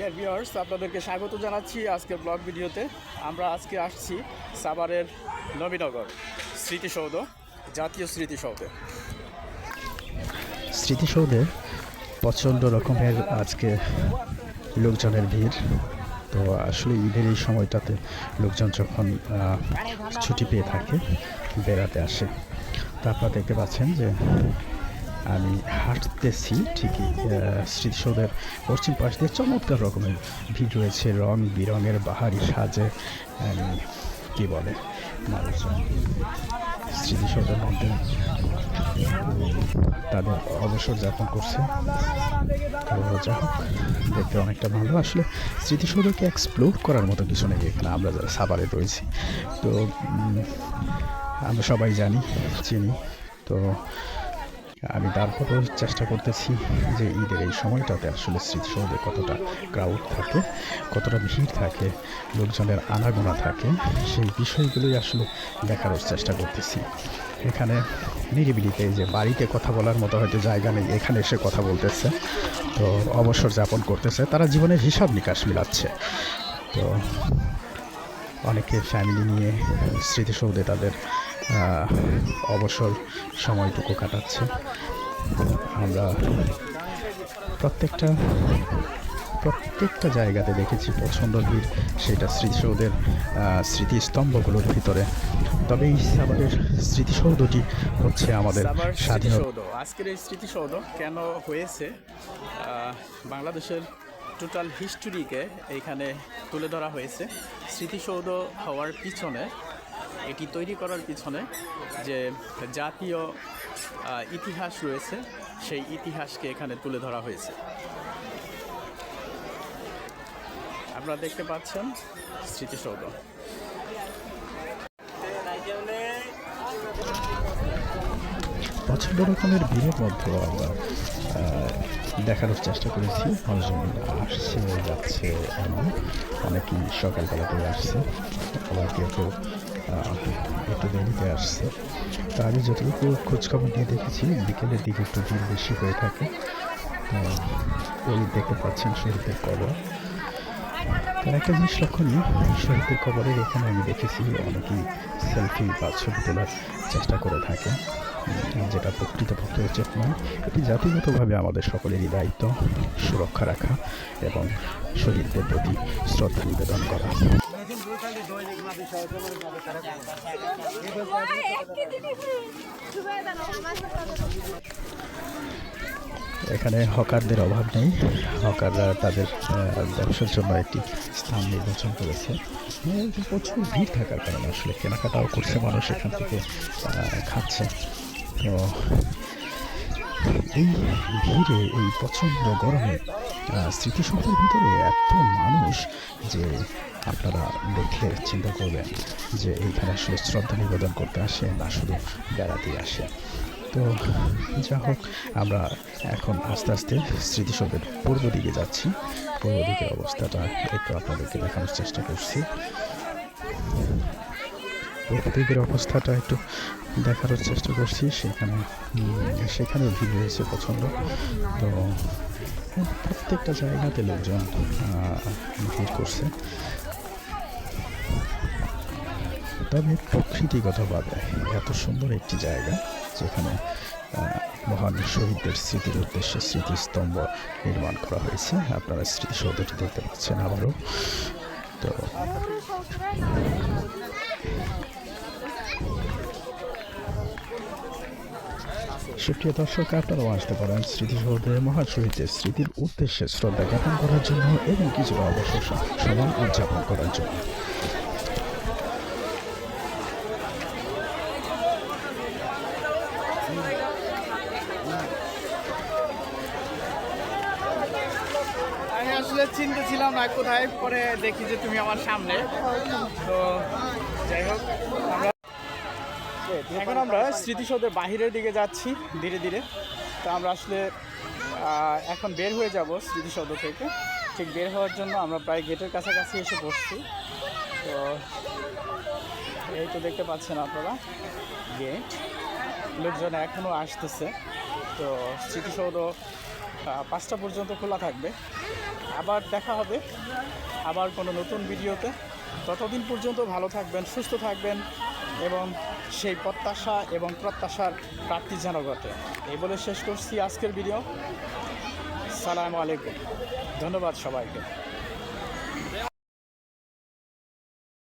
Dear viewers, আপনাদেরকে স্বাগত জানাচ্ছি আজকের ব্লগ ভিডিওতে। আমরা আজকে আসছি সাভারের নবীনগর স্মৃতিসৌধ, জাতীয় স্মৃতিসৌধে। স্মৃতিসৌধে প্রচণ্ড রকমের আজকে লোকজনের ভিড়। তো আসলে ঈদের এই সময়টাতে লোকজন যখন ছুটি পেয়ে থাকে, বেড়াতে আসে, তা আপনারা দেখতে পাচ্ছেন যে আমি হাঁটতেছি, ঠিকই স্মৃতিসৌধের পশ্চিম পাশ দিয়ে চমৎকার রকমের ভিড় রয়েছে, রং বিরঙের বাহারি সাজে কি বলে, মানুষজন স্মৃতিসৌধের মধ্যে তাদের অবসর যাপন করছে। যা হোক, দেখতে অনেকটা ভালো। আসলে স্মৃতিসৌধকে এক্সপ্লোর করার মতো কিছু নেই এখানে, আমরা যারা সাভারে রয়েছি। তো আমরা সবাই জানি, চিনি। তো আমি তারপরেও চেষ্টা করতেছি যে ঈদের এই সময়টাতে আসলে স্মৃতিসৌধে কতটা ক্রাউড থাকে, কতটা ভিড় থাকে, লোকজনের আনাগোনা থাকে, সেই বিষয়গুলোই আসলে দেখার চেষ্টা করতেছি। এখানে নিরিবিলিতে যে বাড়িতে কথা বলার মতো হয়তো জায়গা নেই, এখানে এসে কথা বলতেছে, তো অবসর যাপন করতেছে, তারা জীবনের হিসাব নিকাশ মিলাচ্ছে। তো অনেকে ফ্যামিলি নিয়ে স্মৃতিসৌধে তাদের অবসর সময়টুকু কাটাচ্ছে। আমরা প্রত্যেকটা প্রত্যেকটা জায়গাতে দেখেছি প্রচণ্ড ভিড়। সেটা স্মৃতিসৌধের স্মৃতিস্তম্ভগুলোর ভিতরে। তবে এই সাভারের স্মৃতিসৌধটি হচ্ছে আমাদের স্বাধীনতা স্মৃতিসৌধ। আজকের এই স্মৃতিসৌধ কেন হয়েছে? বাংলাদেশের টোটাল হিস্টোরিকে এইখানে তুলে ধরা হয়েছে। স্মৃতিসৌধ হওয়ার পিছনে এটি তৈরি করার পিছনে যে জাতীয় ইতিহাস রয়েছে, সেই ইতিহাসকে এখানে তুলে ধরা হয়েছে। আপনারা দেখতে পাচ্ছেন স্মৃতিসৌধ। প্রচণ্ড রকমের ভিড়ের মধ্যেও আমরা দেখানোর চেষ্টা করেছি। মানুষজন আসছে, যাচ্ছে এমন। অনেকেই সকালবেলা করে আসছে। আবার কেউ কেউ একটু দেরিতে আসছে। তা আমি যতটুকু খোঁজখবর নিয়ে দেখেছি, বিকেলের দিকে একটু ভিড় বেশি হয়ে থাকে। ওই দেখতে পাচ্ছেন শহীদদের কবর। তার একটা জিনিস লক্ষণীয় শহীদদের কবরের এখানে আমি দেখেছি অনেকেই সেলফি বা ছবি তোলার চেষ্টা করে থাকে যেটা প্রকৃতপক্ষে উচিত নয়। এটি জাতিগতভাবে আমাদের সকলেরই দায়িত্ব, সুরক্ষা রাখা এবং শহীদদের প্রতি শ্রদ্ধা নিবেদন করা। এখানে হকারদের অভাব নেই। হকাররা তাদের ব্যবসার জন্য একটি স্থান নির্বাচন করেছে। প্রচুর ভিড় থাকার কারণে আসলে কেনাকাটাও করছে মানুষ এখান থেকে খাচ্ছে। তো এই ভিড়ে, এই প্রচণ্ড গরমে স্মৃতিসৌধের ভিতরে এত মানুষ যে আপনারা দেখলে চিন্তা করবেন যে এইখানে আসলে শ্রদ্ধা নিবেদন করতে আসে না, শুধু বেড়াতে আসে। তো যা হোক, আমরা এখন আস্তে আস্তে স্মৃতিসৌধের পূর্ব দিকে যাচ্ছি। পূর্ব দিকের অবস্থাটা একটু আপনাদেরকে দেখানোর চেষ্টা করছি। পূর্ব দিকের অবস্থাটা একটু দেখানোর চেষ্টা করছি। সেখানে সেখানে ভিড় রয়েছে প্রচণ্ড। তো প্রত্যেকটা জায়গাতে লোকজন ভিড় করছে। তবে প্রকৃতিগতভাবে এত সুন্দর একটি জায়গা, যেখানে মহান শহীদদের স্মৃতির উদ্দেশ্যে স্মৃতিস্তম্ভ নির্মাণ করা হয়েছে। আপনারা স্মৃতিসৌধটি দেখতে পাচ্ছেন আবারও। তো সুপ্রিয় দর্শক, আপনারাও আসতে পারেন স্মৃতিসৌধে মহান শহীদদের স্মৃতির উদ্দেশ্যে শ্রদ্ধা জ্ঞাপন করার জন্য এবং কিছুটা অবসর সময় উদযাপন করার জন্য। আসলে চিন্তা ছিলাম না কোথায়, পরে দেখি যে তুমি আমার সামনে। তো যাই হোক, আমরা এখন আমরা স্মৃতিসৌধের বাহিরের দিকে যাচ্ছি ধীরে ধীরে। তো আমরা আসলে এখন বের হয়ে যাব স্মৃতিসৌধ থেকে। ঠিক বের হওয়ার জন্য আমরা প্রায় গেটের কাছাকাছি এসে বসছি। তো এই তো দেখতে পাচ্ছেন আপনারা, গেট। লোকজন এখনও আসতেছে। তো স্মৃতিসৌধ পাঁচটা পর্যন্ত খোলা থাকবে। আবার দেখা হবে আবার কোনো নতুন ভিডিওতে। ততদিন পর্যন্ত ভালো থাকবেন, সুস্থ থাকবেন এবং সেই প্রত্যাশা এবং প্রত্যাশার প্রাপ্তি যেন ঘটে। এই বলে শেষ করছি আজকের ভিডিও। সালাম আলাইকুম। ধন্যবাদ সবাইকে।